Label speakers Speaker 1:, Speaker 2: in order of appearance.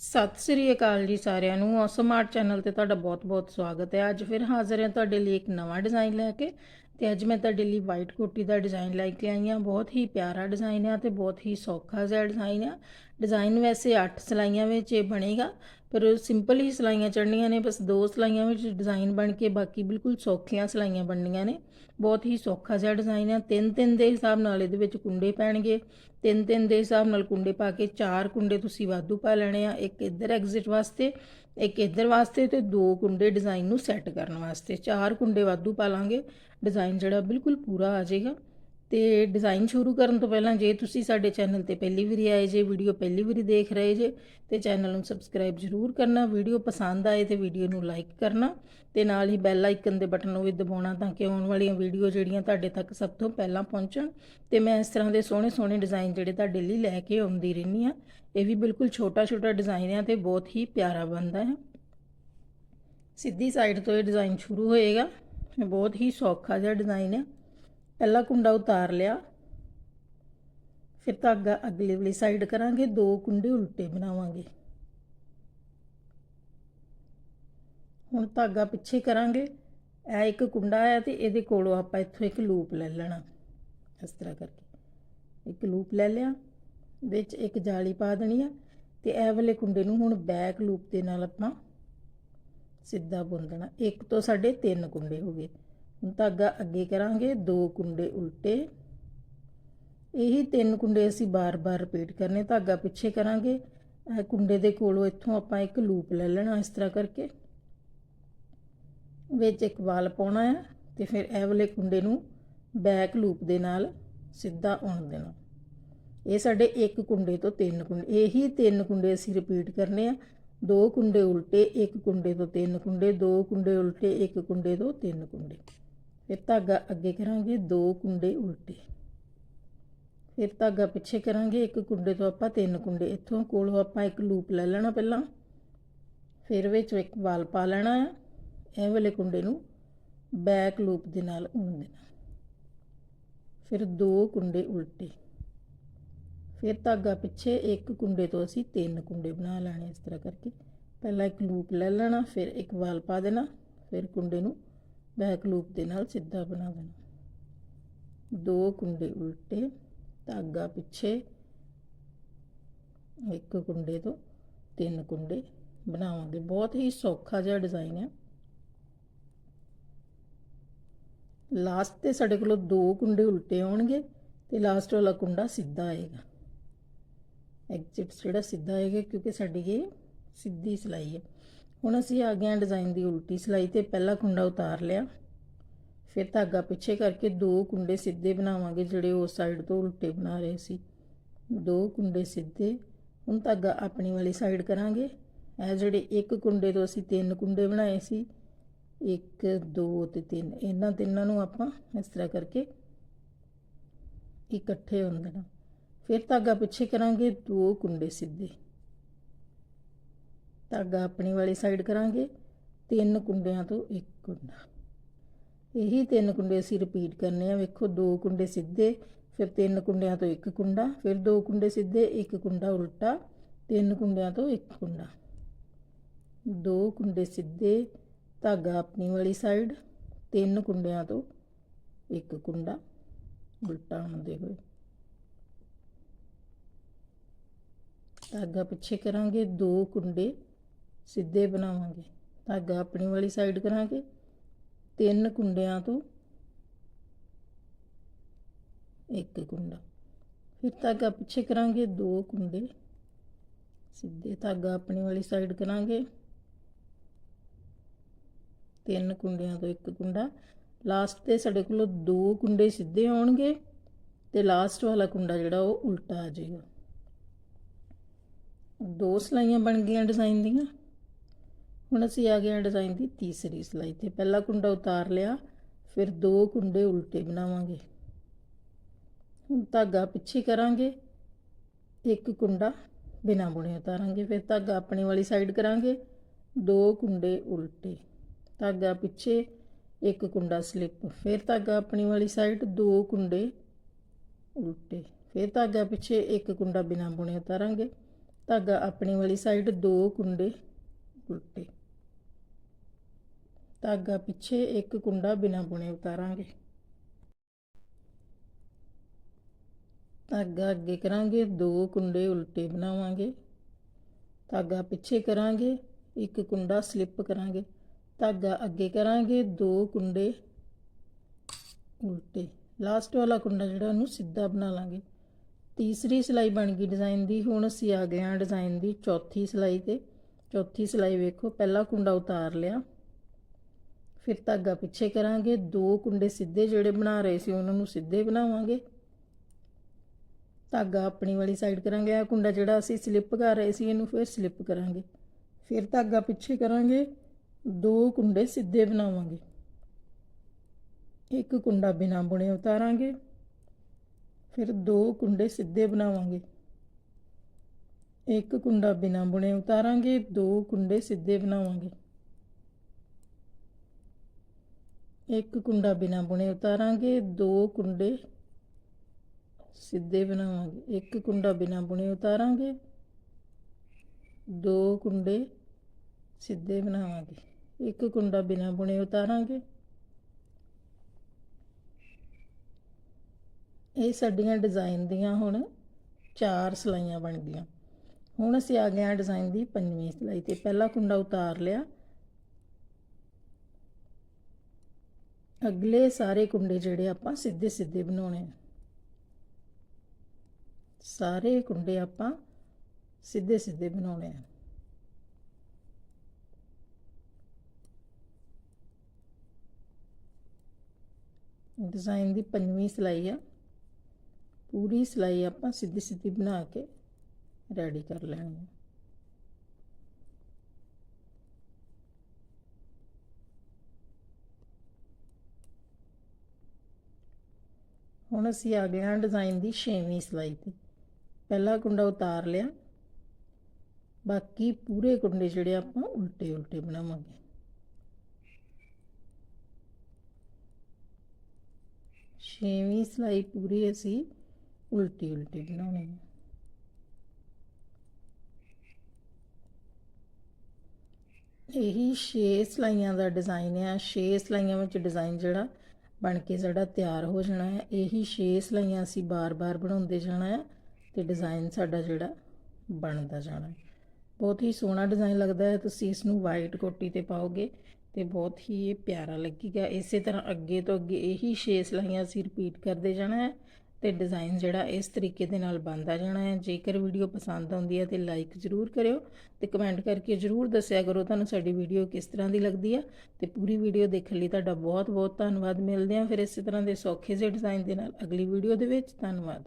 Speaker 1: ਸਤਿ ਸ੍ਰੀ ਅਕਾਲ ਜੀ ਸਾਰਿਆਂ ਨੂੰ। ਔਸਮ ਆਰਟ ਚੈਨਲ ਤੇ ਤੁਹਾਡਾ ਬਹੁਤ-ਬਹੁਤ ਸਵਾਗਤ ਹੈ। ਅੱਜ ਫਿਰ ਹਾਜ਼ਰ ਹਾਂ ਤੁਹਾਡੇ ਲਈ ਇੱਕ ਨਵਾਂ ਡਿਜ਼ਾਈਨ ਲੈ ਕੇ ਤੇ ਅੱਜ ਮੈਂ ਤੁਹਾਡੇ ਲਈ ਵਾਈਟ ਕੋਟੀ ਦਾ ਡਿਜ਼ਾਈਨ ਲੈ ਕੇ ਆਈ ਹਾਂ। ਬਹੁਤ ਹੀ ਪਿਆਰਾ ਡਿਜ਼ਾਈਨ ਹੈ ਤੇ ਬਹੁਤ ਹੀ ਸੌਖਾ ਜਿਹਾ ਡਿਜ਼ਾਈਨ ਹੈ ਡਿਜ਼ਾਈਨ ਵੈਸੇ 8 ਸਲਾਈਆਂ ਵਿੱਚ ਇਹ ਬਣੇਗਾ। ਪਰ ਸਿੰਪਲ ਹੀ ਸਲਾਈਆਂ ਚੜਨੀਆਂ ਨੇ, ਬਸ ਦੋ ਸਲਾਈਆਂ ਵਿੱਚ ਡਿਜ਼ਾਈਨ ਬਣ ਕੇ ਬਾਕੀ ਬਿਲਕੁਲ ਸੌਖੀਆਂ ਸਲਾਈਆਂ ਬਣਨੀਆਂ ਨੇ। ਬਹੁਤ ਹੀ ਸੌਖਾ ਜਿਹਾ ਡਿਜ਼ਾਈਨ ਹੈ ਤਿੰਨ ਤਿੰਨ ਦੇ ਹਿਸਾਬ ਨਾਲ ਇਹਦੇ ਵਿੱਚ ਕੁੰਡੇ ਪੈਣਗੇ। ਤਿੰਨ ਤਿੰਨ ਦੇ ਹਿਸਾਬ ਨਾਲ ਕੁੰਡੇ ਪਾ ਕੇ ਚਾਰ ਕੁੰਡੇ ਤੁਸੀਂ ਵਾਧੂ ਪਾ ਲੈਣੇ ਆ, ਇੱਕ ਇੱਧਰ ਐਗਜ਼ਿਟ ਵਾਸਤੇ, ਇੱਕ ਇੱਧਰ ਵਾਸਤੇ ਤੇ ਦੋ ਕੁੰਡੇ ਡਿਜ਼ਾਈਨ ਨੂੰ ਸੈੱਟ ਕਰਨ ਵਾਸਤੇ। ਚਾਰ ਕੁੰਡੇ ਵਾਧੂ ਪਾ ਲਾਂਗੇ। ਡਿਜ਼ਾਈਨ ਜਿਹੜਾ ਬਿਲਕੁਲ ਪੂਰਾ ਆ ਜਾਏਗਾ। ਤੇ ਡਿਜ਼ਾਈਨ ਸ਼ੁਰੂ ਕਰਨ ਤੋਂ ਪਹਿਲਾਂ ਜੇ ਤੁਸੀਂ ਸਾਡੇ ਚੈਨਲ ਤੇ ਪਹਿਲੀ ਵਾਰੀ ਆਏ, ਜੇ ਵੀਡੀਓ ਪਹਿਲੀ ਵਾਰੀ ਦੇਖ ਰਹੇ ਜੇ, ਤੇ ਚੈਨਲ ਨੂੰ ਸਬਸਕ੍ਰਾਈਬ ਜ਼ਰੂਰ ਕਰਨਾ ਵੀਡੀਓ ਪਸੰਦ ਆਏ ਤੇ ਵੀਡੀਓ ਨੂੰ ਲਾਈਕ ਕਰਨਾ ਤੇ ਨਾਲ ਹੀ ਬੈਲ ਆਈਕਨ ਦੇ ਬਟਨ ਨੂੰ ਵੀ ਦਬਾਉਣਾ ਤਾਂ ਕਿ ਆਉਣ ਵਾਲੀਆਂ ਵੀਡੀਓ ਜਿਹੜੀਆਂ ਤੁਹਾਡੇ ਤੱਕ ਸਭ ਤੋਂ ਪਹਿਲਾਂ ਪਹੁੰਚਣ। ਤੇ ਮੈਂ ਇਸ ਤਰ੍ਹਾਂ ਦੇ ਸੋਹਣੇ ਸੋਹਣੇ ਡਿਜ਼ਾਈਨ ਜਿਹੜੇ ਤੁਹਾਡੇ ਲਈ ਲੈ ਕੇ ਆਉਂਦੀ ਰਹਿੰਦੀ ਆ ਇਹ ਵੀ ਬਿਲਕੁਲ ਛੋਟਾ ਛੋਟਾ ਡਿਜ਼ਾਈਨ ਆ ਤੇ ਬਹੁਤ ਹੀ ਪਿਆਰਾ ਬਣਦਾ ਹੈ। ਸਿੱਧੀ ਸਾਈਡ ਤੋਂ ਇਹ ਡਿਜ਼ਾਈਨ ਸ਼ੁਰੂ ਹੋਏਗਾ। ਬਹੁਤ ਹੀ ਸੌਖਾ ਜਿਹਾ ਡਿਜ਼ਾਈਨ ਹੈ ਪਹਿਲਾ ਕੁੰਡਾ ਉਤਾਰ ਲਿਆ। ਫਿਰ ਧਾਗਾ ਅਗਲੇ ਵਾਲੀ ਸਾਈਡ ਕਰਾਂਗੇ, ਦੋ ਕੁੰਡੇ ਉਲਟੇ ਬਣਾਵਾਂਗੇ। ਹੁਣ ਧਾਗਾ ਪਿੱਛੇ ਕਰਾਂਗੇ। ਇਹ ਇੱਕ ਕੁੰਡਾ ਹੈ ਤੇ ਇਹਦੇ ਕੋਲੋਂ ਆਪਾਂ ਇੱਥੋਂ ਇੱਕ ਲੂਪ ਲੈ ਲੈਣਾ। ਇਸ ਤਰ੍ਹਾਂ ਕਰਕੇ ਇੱਕ ਲੂਪ ਲੈ ਲਿਆ। ਵਿੱਚ ਇੱਕ ਜਾਲੀ ਪਾ ਦੇਣੀ ਆ ਤੇ ਇਹ ਵਾਲੇ ਕੁੰਡੇ ਨੂੰ ਹੁਣ ਬੈਕ ਲੂਪ ਦੇ ਨਾਲ ਆਪਾਂ ਸਿੱਧਾ ਬੁਣ ਦੇਣਾ ਇੱਕ ਤੋਂ ਸਾਡੇ ਤਿੰਨ ਕੁੰਡੇ ਹੋ ਗਏ। ਹੁਣ ਧਾਗਾ ਅੱਗੇ ਕਰਾਂਗੇ, ਦੋ ਕੁੰਡੇ ਉਲਟੇ। ਇਹੀ ਤਿੰਨ ਕੁੰਡੇ ਅਸੀਂ ਬਾਰ-ਬਾਰ ਰਿਪੀਟ ਕਰਨੇ ਧਾਗਾ ਪਿੱਛੇ ਕਰਾਂਗੇ। ਇਹ ਕੁੰਡੇ ਦੇ ਕੋਲੋਂ ਇੱਥੋਂ ਆਪਾਂ ਇੱਕ ਲੂਪ ਲੈ ਲੈਣਾ ਇਸ ਤਰ੍ਹਾਂ ਕਰਕੇ। ਵਿੱਚ ਇੱਕ ਵਾਲ ਪਾਉਣਾ ਹੈ ਤੇ ਫਿਰ ਇਹ ਵਾਲੇ ਕੁੰਡੇ ਨੂੰ ਬੈਕ ਲੂਪ ਦੇ ਨਾਲ ਸਿੱਧਾ ਉਣ ਦੇਣਾ। ਇਹ ਸਾਡੇ ਇੱਕ ਕੁੰਡੇ ਤੋਂ ਤਿੰਨ ਕੁੰਡੇ, ਇਹੀ ਤਿੰਨ ਕੁੰਡੇ ਅਸੀਂ ਰਿਪੀਟ ਕਰਨੇ ਆ। ਦੋ ਕੁੰਡੇ ਉਲਟੇ, ਇੱਕ ਕੁੰਡੇ ਤੋਂ ਤਿੰਨ ਕੁੰਡੇ, ਦੋ ਕੁੰਡੇ ਉਲਟੇ, ਇੱਕ ਕੁੰਡੇ ਤੋਂ ਤਿੰਨ ਕੁੰਡੇ। ਫਿਰ ਧਾਗਾ ਅੱਗੇ ਕਰਾਂਗੇ ਦੋ ਕੁੰਡੇ ਉਲਟੇ। ਫਿਰ ਧਾਗਾ ਪਿੱਛੇ ਕਰਾਂਗੇ, ਇੱਕ ਕੁੰਡੇ ਤੋਂ ਆਪਾਂ ਤਿੰਨ ਕੁੰਡੇ। ਇੱਥੋਂ ਕੋਲੋਂ ਆਪਾਂ ਇੱਕ ਲੂਪ ਲੈ ਲੈਣਾ ਪਹਿਲਾਂ। ਫਿਰ ਵਿੱਚ ਇੱਕ ਵਾਲ ਪਾ ਲੈਣਾ ਹੈ ਇਹ ਵਾਲੇ ਕੁੰਡੇ ਨੂੰ ਬੈਕ ਲੂਪ ਦੇ ਨਾਲ ਉਣ ਦੇਣਾ। ਫਿਰ ਦੋ ਕੁੰਡੇ ਉਲਟੇ। ਫਿਰ ਧਾਗਾ ਪਿੱਛੇ ਇੱਕ ਕੁੰਡੇ ਤੋਂ ਅਸੀਂ ਤਿੰਨ ਕੁੰਡੇ ਬਣਾ ਲੈਣੇ ਇਸ ਤਰ੍ਹਾਂ ਕਰਕੇ। ਪਹਿਲਾਂ ਇੱਕ ਲੂਪ ਲੈ ਲੈਣਾ, ਫਿਰ ਇੱਕ ਵਾਲ ਪਾ ਦੇਣਾ, ਫਿਰ ਕੁੰਡੇ ਨੂੰ ਬੈਕ ਲੂਪ ਦੇ ਨਾਲ ਸਿੱਧਾ ਬਣਾ ਦੇਣਾ। ਦੋ ਕੁੰਡੇ ਉਲਟੇ, ਧਾਗਾ ਪਿੱਛੇ, ਇੱਕ ਕੁੰਡੇ ਤੋਂ ਤਿੰਨ ਕੁੰਡੇ ਬਣਾਵਾਂਗੇ। ਬਹੁਤ ਹੀ ਸੌਖਾ ਜਿਹਾ ਡਿਜ਼ਾਈਨ ਹੈ। ਲਾਸਟ ਤੇ ਸਾਡੇ ਕੋਲ ਦੋ ਕੁੰਡੇ ਉਲਟੇ ਆਉਣਗੇ ਤੇ ਲਾਸਟ ਵਾਲਾ ਕੁੰਡਾ ਸਿੱਧਾ ਆਏਗਾ। ਐਗਜ਼ਿਟ ਜਿਹੜਾ ਸਿੱਧਾ ਆਏਗਾ ਕਿਉਂਕਿ ਸਾਡੀ ਇਹ ਸਿੱਧੀ ਸਿਲਾਈ ਹੈ। ਹੁਣ ਅਸੀਂ ਆ ਗਏ ਹਾਂ ਡਿਜ਼ਾਈਨ ਦੀ ਉਲਟੀ ਸਿਲਾਈ ਤੇ ਪਹਿਲਾ ਕੁੰਡਾ ਉਤਾਰ ਲਿਆ। ਫਿਰ ਧਾਗਾ ਪਿੱਛੇ ਕਰਕੇ ਦੋ ਕੁੰਡੇ ਸਿੱਧੇ ਬਣਾਵਾਂਗੇ ਜਿਹੜੇ ਉਸ ਸਾਈਡ ਤੋਂ ਉਲਟੇ ਬਣਾ ਰਹੇ ਸੀ। ਦੋ ਕੁੰਡੇ ਸਿੱਧੇ, ਹੁਣ ਧਾਗਾ ਆਪਣੀ ਵਾਲੀ ਸਾਈਡ ਕਰਾਂਗੇ। ਇਹ ਜਿਹੜੇ ਇੱਕ ਕੁੰਡੇ ਤੋਂ ਅਸੀਂ ਤਿੰਨ ਕੁੰਡੇ ਬਣਾਏ ਸੀ 1 2 ਤੇ 3 ਇਹਨਾਂ ਤਿੰਨਾਂ ਨੂੰ ਆਪਾਂ ਇਸ ਤਰ੍ਹਾਂ ਕਰਕੇ ਇਕੱਠੇ ਹੁੰਦੇ ਦੇਣਾ ਫਿਰ ਧਾਗਾ ਪਿੱਛੇ ਕਰਾਂਗੇ ਦੋ ਕੁੰਡੇ ਸਿੱਧੇ। ਧਾਗਾ ਆਪਣੀ ਵਾਲੀ ਸਾਈਡ ਕਰਾਂਗੇ, ਤਿੰਨ ਕੁੰਡਿਆਂ ਤੋਂ ਇੱਕ ਕੁੰਡਾ। ਇਹੀ ਤਿੰਨ ਕੁੰਡੇ ਅਸੀਂ ਰਿਪੀਟ ਕਰਨੇ ਆ, ਵੇਖੋ ਦੋ ਕੁੰਡੇ ਸਿੱਧੇ, ਫਿਰ ਤਿੰਨ ਕੁੰਡਿਆਂ ਤੋਂ ਇੱਕ ਕੁੰਡਾ, ਫਿਰ ਦੋ ਕੁੰਡੇ ਸਿੱਧੇ, ਇੱਕ ਕੁੰਡਾ ਉਲਟਾ, ਤਿੰਨ ਕੁੰਡਿਆਂ ਤੋਂ ਇੱਕ ਕੁੰਡਾ। ਦੋ ਕੁੰਡੇ ਸਿੱਧੇ, ਧਾਗਾ ਆਪਣੀ ਵਾਲੀ ਸਾਈਡ ਤਿੰਨ ਕੁੰਡਿਆਂ ਤੋਂ ਇੱਕ ਕੁੰਡਾ, ਉਲਟਾ ਹੁੰਦੇ ਹੋਏ। ਧਾਗਾ ਪਿੱਛੇ ਕਰਾਂਗੇ, ਦੋ ਕੁੰਡੇ ਸਿੱਧੇ ਬਣਾਵਾਂਗੇ। ਧਾਗਾ ਆਪਣੀ ਵਾਲੀ ਸਾਈਡ ਕਰਾਂਗੇ। ਤਿੰਨ ਕੁੰਡਿਆਂ ਤੋਂ ਇੱਕ ਕੁੰਡਾ। ਫਿਰ ਧਾਗਾ ਪਿੱਛੇ ਕਰਾਂਗੇ, ਦੋ ਕੁੰਡੇ। ਸਿੱਧੇ ਧਾਗਾ ਆਪਣੀ ਵਾਲੀ ਸਾਈਡ ਕਰਾਂਗੇ। ਤਿੰਨ ਕੁੰਡਿਆਂ ਤੋਂ ਇੱਕ ਕੁੰਡਾ। ਲਾਸਟ ਤੇ ਸਾਡੇ ਕੋਲ ਦੋ ਕੁੰਡੇ ਸਿੱਧੇ ਆਉਣਗੇ ਤੇ ਲਾਸਟ ਵਾਲਾ ਕੁੰਡਾ ਜਿਹੜਾ ਉਹ ਉਲਟਾ ਆ ਜਾਏਗਾ। ਦੋ ਸਲਾਈਆਂ ਬਣ ਗਈਆਂ ਡਿਜ਼ਾਈਨ ਦੀਆਂ। ਹੁਣ ਅਸੀਂ ਆ ਗਏ ਹਾਂ ਡਿਜ਼ਾਈਨ ਦੀ ਤੀਸਰੀ ਸਲਾਈ ਤੇ। ਪਹਿਲਾ ਕੁੰਡਾ ਉਤਾਰ ਲਿਆ, ਫਿਰ ਦੋ ਕੁੰਡੇ ਉਲਟੇ ਬਣਾਵਾਂਗੇ। ਹੁਣ ਧਾਗਾ ਪਿੱਛੇ ਕਰਾਂਗੇ, ਇੱਕ ਕੁੰਡਾ ਬਿਨਾ ਬੁਣੇ ਉਤਾਰਾਂਗੇ, ਫਿਰ ਧਾਗਾ ਆਪਣੀ ਵਾਲੀ ਸਾਈਡ ਕਰਾਂਗੇ, ਦੋ ਕੁੰਡੇ ਉਲਟੇ। ਧਾਗਾ ਪਿੱਛੇ ਇੱਕ ਕੁੰਡਾ ਸਲਿੱਪ ਫਿਰ ਧਾਗਾ ਆਪਣੀ ਵਾਲੀ ਸਾਈਡ ਦੋ ਕੁੰਡੇ ਉਲਟੇ। ਫਿਰ ਧਾਗਾ ਪਿੱਛੇ ਇੱਕ ਕੁੰਡਾ ਬਿਨਾ ਬੁਣੇ ਉਤਾਰਾਂਗੇ, ਧਾਗਾ ਆਪਣੀ ਵਾਲੀ ਸਾਈਡ ਦੋ ਕੁੰਡੇ ਉਲਟੇ। ਧਾਗਾ ਪਿੱਛੇ ਇੱਕ ਕੁੰਡਾ ਬਿਨਾ ਬੁਣੇ ਉਤਾਰਾਂਗੇ। ਧਾਗਾ ਅੱਗੇ ਕਰਾਂਗੇ, ਦੋ ਕੁੰਡੇ ਉਲਟੇ ਬਣਾਵਾਂਗੇ। ਧਾਗਾ ਪਿੱਛੇ ਕਰਾਂਗੇ, ਇੱਕ ਕੁੰਡਾ ਸਲਿੱਪ ਕਰਾਂਗੇ। ਧਾਗਾ ਅੱਗੇ ਕਰਾਂਗੇ, ਦੋ ਕੁੰਡੇ ਉਲਟੇ। ਲਾਸਟ ਵਾਲਾ ਕੁੰਡਾ ਜਿਹੜਾ ਉਹਨੂੰ ਸਿੱਧਾ ਬਣਾ ਲਾਂਗੇ। ਤੀਸਰੀ ਸਿਲਾਈ ਬਣ ਗਈ ਡਿਜ਼ਾਈਨ ਦੀ, ਹੁਣ ਅਸੀਂ ਆ ਗਏ ਹਾਂ ਡਿਜ਼ਾਈਨ ਦੀ ਚੌਥੀ ਸਿਲਾਈ ਤੇ। ਚੌਥੀ ਸਿਲਾਈ ਵੇਖੋ, ਪਹਿਲਾ ਕੁੰਡਾ ਉਤਾਰ ਲਿਆ। ਫਿਰ ਧਾਗਾ ਪਿੱਛੇ ਕਰਾਂਗੇ। ਦੋ ਕੁੰਡੇ ਸਿੱਧੇ ਜਿਹੜੇ ਬਣਾ ਰਹੇ ਸੀ, ਉਹਨਾਂ ਨੂੰ ਸਿੱਧੇ ਬਣਾਵਾਂਗੇ। ਧਾਗਾ ਆਪਣੀ ਵਾਲੀ ਸਾਈਡ ਕਰਾਂਗੇ। ਆ ਕੁੰਡਾ ਜਿਹੜਾ ਅਸੀਂ ਸਲਿੱਪ ਕਰ ਰਹੇ ਸੀ, ਇਹਨੂੰ ਫਿਰ ਸਲਿੱਪ ਕਰਾਂਗੇ। ਫਿਰ ਧਾਗਾ ਪਿੱਛੇ ਕਰਾਂਗੇ। ਦੋ ਕੁੰਡੇ ਸਿੱਧੇ ਬਣਾਵਾਂਗੇ। ਇੱਕ ਕੁੰਡਾ ਬਿਨਾ ਬੁਣੇ ਉਤਾਰਾਂਗੇ। ਫਿਰ ਦੋ ਕੁੰਡੇ ਸਿੱਧੇ ਬਣਾਵਾਂਗੇ। ਇੱਕ ਕੁੰਡਾ ਬਿਨਾ ਬੁਣੇ ਉਤਾਰਾਂਗੇ, ਦੋ ਕੁੰਡੇ ਸਿੱਧੇ ਬਣਾਵਾਂਗੇ। ਇੱਕ ਕੁੰਡਾ ਬਿਨਾ ਬੁਣੇ ਉਤਾਰਾਂਗੇ, ਦੋ ਕੁੰਡੇ ਸਿੱਧੇ ਬਣਾਵਾਂਗੇ। ਇੱਕ ਕੁੰਡਾ ਬਿਨਾ ਬੁਣੇ ਉਤਾਰਾਂਗੇ, ਦੋ ਕੁੰਡੇ ਸਿੱਧੇ ਬਣਾਵਾਂਗੇ। ਇੱਕ ਕੁੰਡਾ ਬਿਨਾ ਬੁਣੇ ਉਤਾਰਾਂਗੇ। ਇਹ ਸਾਡੀਆਂ ਡਿਜ਼ਾਈਨ ਦੀਆਂ ਹੁਣ ਚਾਰ ਸਲਾਈਆਂ ਬਣ ਗਈਆਂ। ਹੁਣ ਅਸੀਂ ਆ ਗਏ ਹਾਂ ਡਿਜ਼ਾਈਨ ਦੀ ਪੰਜਵੀਂ ਸਲਾਈ ਤੇ। ਪਹਿਲਾ ਕੁੰਡਾ ਉਤਾਰ ਲਿਆ। ਅਗਲੇ ਸਾਰੇ ਕੁੰਡੇ ਜਿਹੜੇ ਆਪਾਂ ਸਿੱਧੇ ਸਿੱਧੇ ਬਣਾਉਣੇ ਆ। ਸਾਰੇ ਕੁੰਡੇ ਆਪਾਂ ਸਿੱਧੇ ਸਿੱਧੇ ਬਣਾਉਣੇ ਆ। ਡਿਜ਼ਾਈਨ ਦੀ ਪੰਜਵੀਂ ਸਿਲਾਈ ਆ। ਪੂਰੀ ਸਿਲਾਈ ਆਪਾਂ ਸਿੱਧੀ ਸਿੱਧੀ ਬਣਾ ਕੇ ਰੈਡੀ ਕਰ ਲੈਣੀ ਹੈ ਹੁਣ ਅਸੀਂ ਆ ਗਏ ਹਾਂ ਡਿਜ਼ਾਈਨ ਦੀ 6ਵੀਂ ਸਿਲਾਈ ਤੇ। ਪਹਿਲਾ ਕੁੰਡਾ ਉਤਾਰ ਲਿਆ। ਬਾਕੀ ਪੂਰੇ ਕੁੰਡੇ ਜਿਹੜੇ ਆਪਾਂ ਉਲਟੇ ਉਲਟੇ ਬਣਾਵਾਂਗੇ। ਛੇਵੀਂ ਸਿਲਾਈ ਪੂਰੀ ਅਸੀਂ ਉਲਟੀ ਉਲਟੀ ਬਣਾਉਣੀ ਹੈ। ਇਹੀ 6 ਸਲਾਈਆਂ ਦਾ ਡਿਜ਼ਾਈਨ ਹੈ 6 ਸਲਾਈਆਂ ਵਿੱਚ ਡਿਜ਼ਾਈਨ ਜਿਹੜਾ ਬਣ ਕੇ ਸਾਡਾ ਤਿਆਰ ਹੋ ਜਾਣਾ ਹੈ। ਇਹੀ 6 ਸਲਾਈਆਂ ਅਸੀਂ ਬਾਰ-ਬਾਰ ਬਣਾਉਂਦੇ ਜਾਣਾ ਹੈ ਤੇ ਡਿਜ਼ਾਈਨ ਸਾਡਾ ਜਿਹੜਾ ਬਣਦਾ ਜਾਣਾ ਹੈ। ਬਹੁਤ ਹੀ ਸੋਹਣਾ ਡਿਜ਼ਾਈਨ ਲੱਗਦਾ ਹੈ। ਤੁਸੀਂ ਇਸ ਨੂੰ ਵਾਈਟ ਕੋਟੀ ਤੇ ਪਾਓਗੇ ਤੇ ਬਹੁਤ ਹੀ ਇਹ ਪਿਆਰਾ ਲੱਗੇਗਾ। ਇਸੇ ਤਰ੍ਹਾਂ ਅੱਗੇ ਤੋਂ ਅੱਗੇ ਇਹੀ 6 ਸਲਾਈਆਂ ਅਸੀਂ ਰਿਪੀਟ ਕਰਦੇ ਜਾਣਾ ਹੈ। ਤੇ ਡਿਜ਼ਾਈਨ ਜਿਹੜਾ ਇਸ ਤਰੀਕੇ ਦੇ ਨਾਲ ਬਣਦਾ ਜਾਣਾ ਹੈ। ਜੇਕਰ ਵੀਡੀਓ ਪਸੰਦ ਆਉਂਦੀ ਹੈ ਤੇ ਲਾਈਕ ਜ਼ਰੂਰ ਕਰਿਓ ਤੇ ਕਮੈਂਟ ਕਰਕੇ ਜ਼ਰੂਰ ਦੱਸਿਆ ਕਰੋ ਤੁਹਾਨੂੰ ਸਾਡੀ ਵੀਡੀਓ ਕਿਸ ਤਰ੍ਹਾਂ ਦੀ ਲੱਗਦੀ ਹੈ। ਤੇ ਪੂਰੀ ਵੀਡੀਓ ਦੇਖਣ ਲਈ ਤੁਹਾਡਾ ਬਹੁਤ ਬਹੁਤ ਧੰਨਵਾਦ। ਮਿਲਦੇ ਹਾਂ ਫਿਰ ਇਸੇ ਤਰ੍ਹਾਂ ਦੇ ਸੌਖੇ ਜਿਹੇ ਡਿਜ਼ਾਈਨ ਦੇ ਨਾਲ ਅਗਲੀ ਵੀਡੀਓ ਦੇ ਵਿੱਚ। ਧੰਨਵਾਦ।